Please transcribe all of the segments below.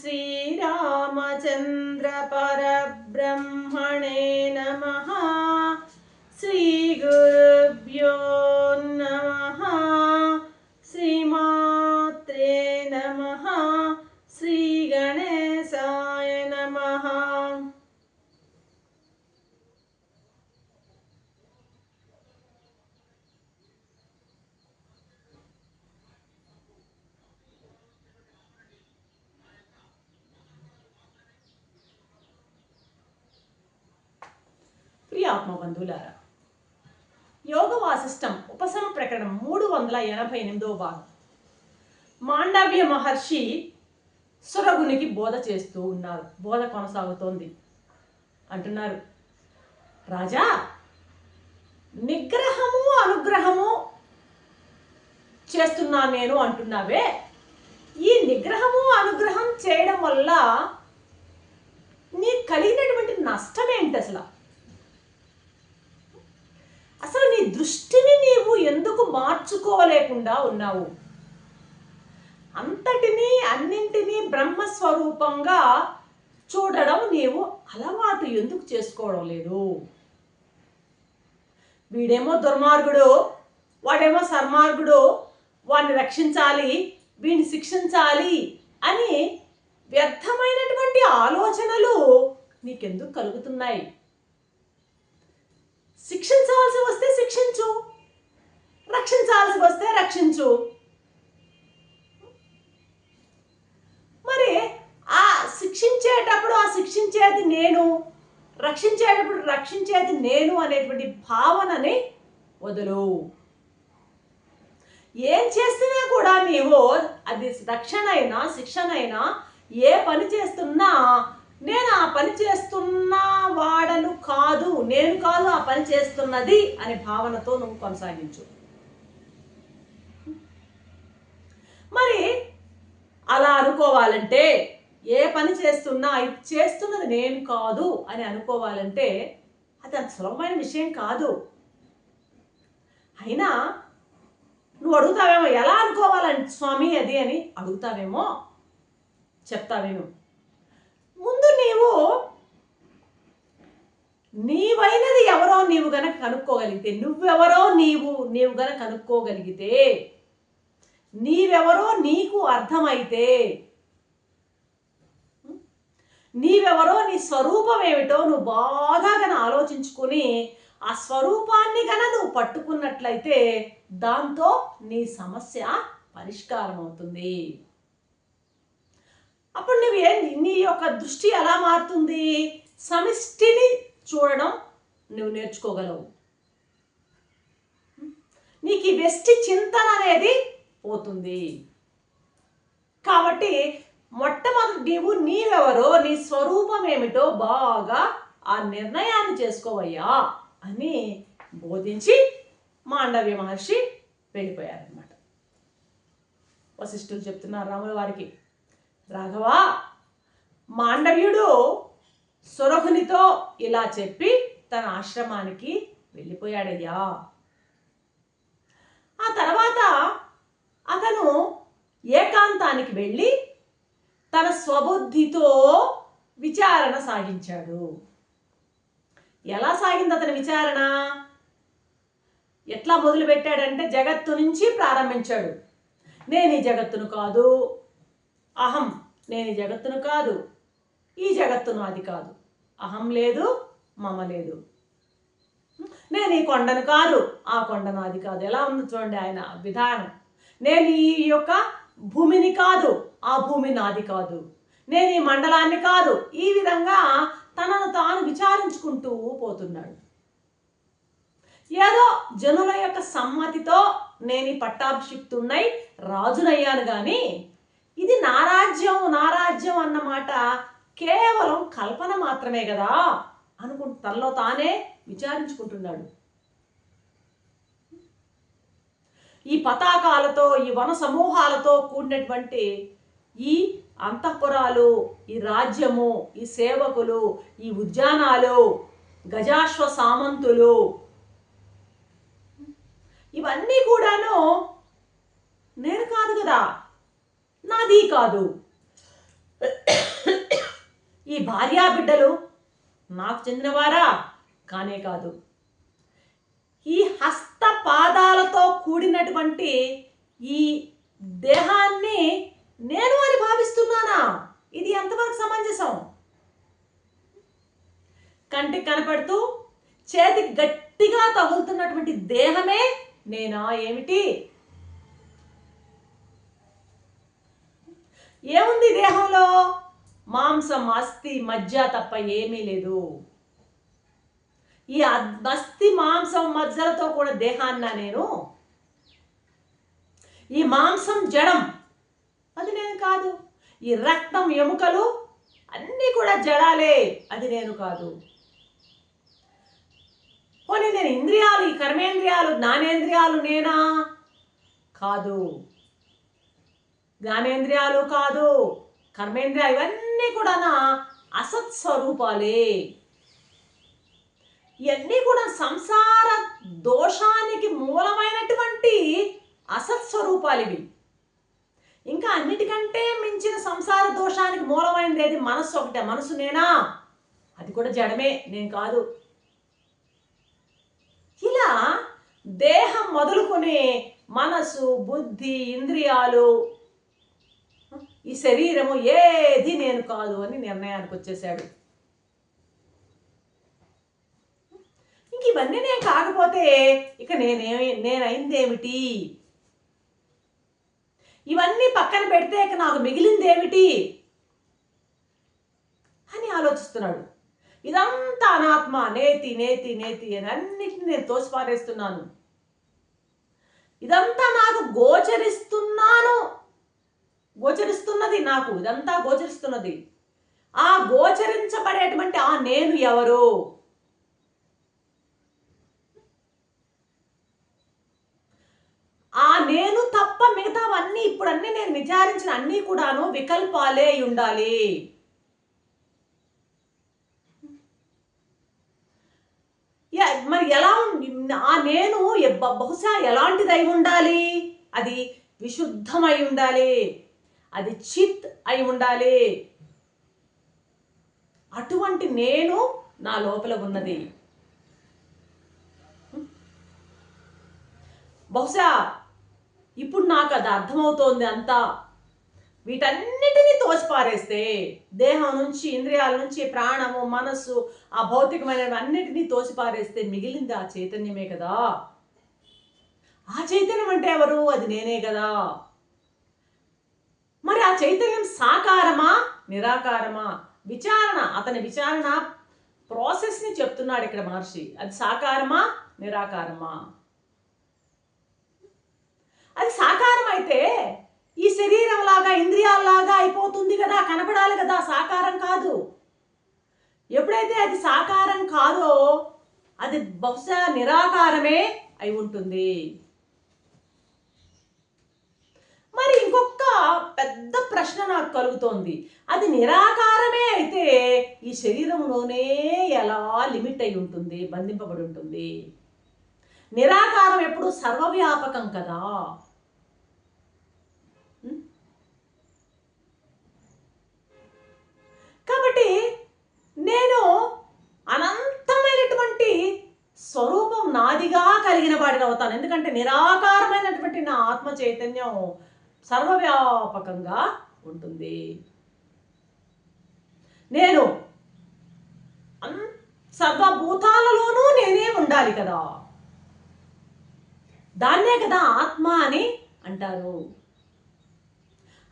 ശ്രീരാമചന്ദ്ര ఆత్మబంధువులారా. యోగ వాసిష్టం ఉపశమ ప్రకరణం మూడు వందల ఎనభై ఎనిమిదవ భాగం. మాండవ్య మహర్షి సురగునికి బోధ చేస్తూ ఉన్నారు. బోధ కొనసాగుతోంది. అంటున్నారు రాజా నిగ్రహము అనుగ్రహము చేస్తున్నాను నేను అంటున్నావే. ఈ నిగ్రహము అనుగ్రహం చేయడం వల్ల నీకు కలిగినటువంటి నష్టం ఏంటి అసలు అసలు నీ దృష్టిని నీవు ఎందుకు మార్చుకోలేకుండా ఉన్నావు? అంతటినీ అన్నింటినీ బ్రహ్మస్వరూపంగా చూడడం నీవు అలవాటు ఎందుకు చేసుకోవడం లేదు? వీడేమో దుర్మార్గుడు వాడేమో సన్మార్గుడు వాడిని రక్షించాలి వీడిని శిక్షించాలి అని వ్యర్థమైనటువంటి ఆలోచనలు నీకెందుకు కలుగుతున్నాయి? శిక్షించాల్సి వస్తే శిక్షించు. రక్షించాల్సి వస్తే రక్షించు. మరి ఆ శిక్షించేటప్పుడు ఆ శిక్షించేది నేను రక్షించేటప్పుడు రక్షించేది నేను అనేటువంటి భావనని వదులు. ఏం చేస్తున్నా కూడా నీవు అది రక్షణ అయినా శిక్షణ అయినా ఏ పని చేస్తున్నా నేను ఆ పని చేస్తున్న వాడను కాదు నేను కాదు ఆ పని చేస్తున్నది అనే భావనతో నువ్వు కొనసాగించు. మరి అలా అనుకోవాలంటే ఏ పని చేస్తున్నా ఇది చేస్తున్నది నేను కాదు అని అనుకోవాలంటే అది అంత సులభమైన విషయం కాదు. అయినా నువ్వు అడుగుతావేమో ఎలా అనుకోవాలంటే స్వామి అది అని అడుగుతావేమో చెప్తావేమో. నీవు నీవైనది ఎవరో నీవు గనక కనుక్కోగలిగితే నువ్వెవరో నీవు నీవు గనక కనుక్కోగలిగితే నీవెవరో నీకు అర్థమైతే నీవెవరో నీ స్వరూపం ఏమిటో నువ్వు బాగా గన ఆలోచించుకుని ఆ స్వరూపాన్ని గన నువ్వు పట్టుకున్నట్లయితే దాంతో నీ సమస్య పరిష్కారం అవుతుంది అప్పుడు నువ్వు ఏ నీ యొక్క దృష్టి ఎలా మారుతుంది? సమిష్టిని చూడడం నువ్వు నేర్చుకోగలవు. నీకు ఈ వెస్టి చింతన అనేది పోతుంది. కాబట్టి మొట్టమొదటి నీవు నీవెవరో నీ స్వరూపం ఏమిటో బాగా ఆ నిర్ణయాన్ని చేసుకోవయ్యా అని బోధించి మాండవ్య మహర్షి వెళ్ళిపోయారనమాట వశిష్ఠులు చెప్తున్నారు రాముల వారికి రాఘవా మాండవ్యుడు సురహునితో ఇలా చెప్పి తన ఆశ్రమానికి వెళ్ళిపోయాడయ్యా. ఆ తర్వాత అతను ఏకాంతానికి వెళ్ళి తన స్వబుద్ధితో విచారణ సాగించాడు. ఎలా సాగింది అతని విచారణ? ఎట్లా మొదలుపెట్టాడంటే జగత్తు నుంచి ప్రారంభించాడు. నేను ఈ జగత్తును కాదు అహం నేను ఈ జగత్తును కాదు ఈ జగత్తును అది కాదు. అహం లేదు మమ లేదు. నేను ఈ కొండను కాదు ఆ కొండను అది కాదు. ఎలా ఉంది చూడండి ఆయన విధానం. నేను ఈ యొక్క భూమిని కాదు ఆ భూమి నాది కాదు. నేను ఈ మండలాన్ని కాదు ఈ విధంగా తనను తాను విచారించుకుంటూ పోతున్నాడు. ఏదో జనుల యొక్క సమ్మతితో నేను ఈ పట్టాభిషిక్తున్నై రాజునయ్యాను కానీ ఇది నా రాజ్యం నా రాజ్యం అన్నమాట కేవలం కల్పన మాత్రమే కదా అనుకుంటు తనలో తానే విచారించుకుంటున్నాడు. ఈ పతాకాలతో ఈ వన సమూహాలతో కూడినటువంటి ఈ అంతఃపురాలు ఈ రాజ్యము ఈ సేవకులు ఈ ఉద్యానాలు గజాశ్వ సామంతులు ఇవన్నీ కూడాను నేను కాదు కదా. నాది కాదు. ఈ భార్యా బిడ్డలు నాకు చెందినవారా? కానే కాదు. ఈ హస్త పాదాలతో కూడినటువంటి ఈ దేహాన్ని నేను అని భావిస్తున్నానా? ఇది ఎంతవరకు సమంజసం? కంటికి కనపడుతూ చేతికి గట్టిగా తగులుతున్నటువంటి దేహమే నేనా? ఏమిటి? ఏముంది దేహంలో? మాంసం అస్థి మజ్జ తప్ప ఏమీ లేదు. ఈ అస్థి మాంసం మజ్జలతో కూడా దేహాన్న నేను. ఈ మాంసం జడం అది నేను కాదు. ఈ రక్తం ఎముకలు అన్నీ కూడా జడాలే అది నేను కాదు. పోనీ నేను ఇంద్రియాలు ఈ కర్మేంద్రియాలు జ్ఞానేంద్రియాలు నేనా? కాదు. జ్ఞానేంద్రియాలు కాదు కర్మేంద్రియాలు ఇవన్నీ కూడా నా అసత్ స్వరూపాలే. ఇవన్నీ కూడా సంసార దోషానికి మూలమైనటువంటి అసత్ స్వరూపాలు ఇవి ఇంకా అన్నిటికంటే మించిన సంసార దోషానికి మూలమైనది ఏది? మనస్సు ఒకటే. మనసు నేనా? అది కూడా జడమే నేను కాదు. ఇలా దేహం మొదలుకొని మనసు బుద్ధి ఇంద్రియాలు ఈ శరీరము ఏది నేను కాదు అని నిర్ణయానికి వచ్చేసాడు ఇంక ఇవన్నీ నేను కాకపోతే ఇక నేనేమి నేనైందేమిటి? ఇవన్నీ పక్కన పెడితే ఇక నాకు మిగిలింది ఏమిటి అని ఆలోచిస్తున్నాడు. ఇదంతా అనాత్మ నేతి నేతి నేతి అని అన్నిటిని నేను తోసిపారేస్తున్నాను. ఇదంతా నాకు గోచరిస్తే గోచరిస్తున్నది నాకు ఇదంతా గోచరిస్తున్నది. ఆ గోచరించబడేటువంటి ఆ నేను ఎవరు? ఆ నేను తప్ప మిగతావన్నీ ఇప్పుడు అన్ని నేను విచారించిన అన్నీ కూడాను వికల్పాలే అయి ఉండాలి. యా- మరి ఎలా ఆ నేను బహుశా ఎలాంటిది అయి ఉండాలి? అది విశుద్ధమై ఉండాలి. అది చిత్ అయి ఉండాలి. అటువంటి నేను నా లోపల ఉన్నది. బహుశా ఇప్పుడు నాకు అది అర్థమవుతోంది అంతా. వీటన్నిటినీ తోసిపారేస్తే దేహం నుంచి ఇంద్రియాల నుంచి ప్రాణము మనస్సు ఆ భౌతికమైన అన్నిటినీ తోసిపారేస్తే మిగిలింది ఆ చైతన్యమే కదా. ఆ చైతన్యం అంటే ఎవరు? అది నేనే కదా. మరి ఆ చైతన్యం సాకారమా నిరాకారమా? విచారణ అతని విచారణ ప్రాసెస్ని చెప్తున్నాడు ఇక్కడ మహర్షి. అది సాకారమా నిరాకారమా? అది సాకారం అయితే ఈ శరీరం లాగా ఇంద్రియాల్లాగా అయిపోతుంది కదా కనపడాలి కదా సాకారం కాదు. ఎప్పుడైతే అది సాకారం కాదో అది బహుశా నిరాకారమే అయి ఉంటుంది మరి ఇంకొక పెద్ద ప్రశ్న నాకు కలుగుతోంది. అది నిరాకారమే అయితే ఈ శరీరంలోనే ఎలా లిమిట్ అయి ఉంటుంది బంధింపబడి ఉంటుంది? నిరాకారం ఎప్పుడు సర్వవ్యాపకం కదా? కాబట్టి నేను అనంతమైనటువంటి స్వరూపం నాదిగా కలిగిన వాడిని అవుతాను. ఎందుకంటే నిరాకారమైనటువంటి నా ఆత్మ చైతన్యం సర్వవ్యాపకంగా ఉంటుంది. నేను సర్వభూతాలలోనూ నేనే ఉండాలి కదా. దాన్నే కదా ఆత్మ అని అంటారు.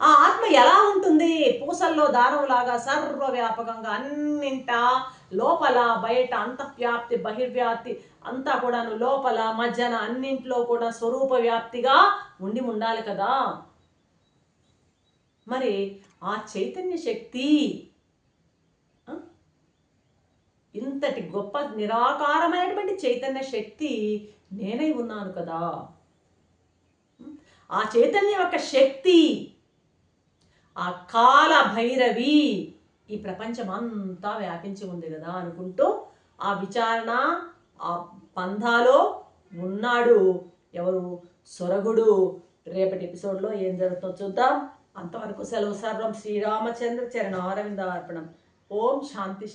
ఆ ఆత్మ ఎలా ఉంటుంది? పూసల్లో దారంలాగా సర్వవ్యాపకంగా అన్నింటా లోపల బయట అంతఃవ్యాప్తి బహిర్వ్యాప్తి అంతా కూడాను లోపల మధ్యన అన్నింట్లో కూడా స్వరూప వ్యాప్తిగా ఉండి ఉండాలి కదా. మరి ఆ చైతన్య శక్తి ఇంతటి గొప్ప నిరాకారమైనటువంటి చైతన్య శక్తి నేనై ఉన్నాను కదా. ఆ చైతన్యం యొక్క శక్తి ఆ కాల భైరవి ఈ ప్రపంచం అంతా వ్యాపించి ఉంది కదా అనుకుంటూ ఆ విచారణ ఆ పంధాలో ఉన్నాడు ఎవరు? సొరగుడు. రేపటి ఎపిసోడ్లో ఏం జరుగుతుందో చూద్దాం. అంతవరకు సెలవు సర్వం శ్రీరామచంద్ర చరణారవింద అర్పణం ఓం శాంతి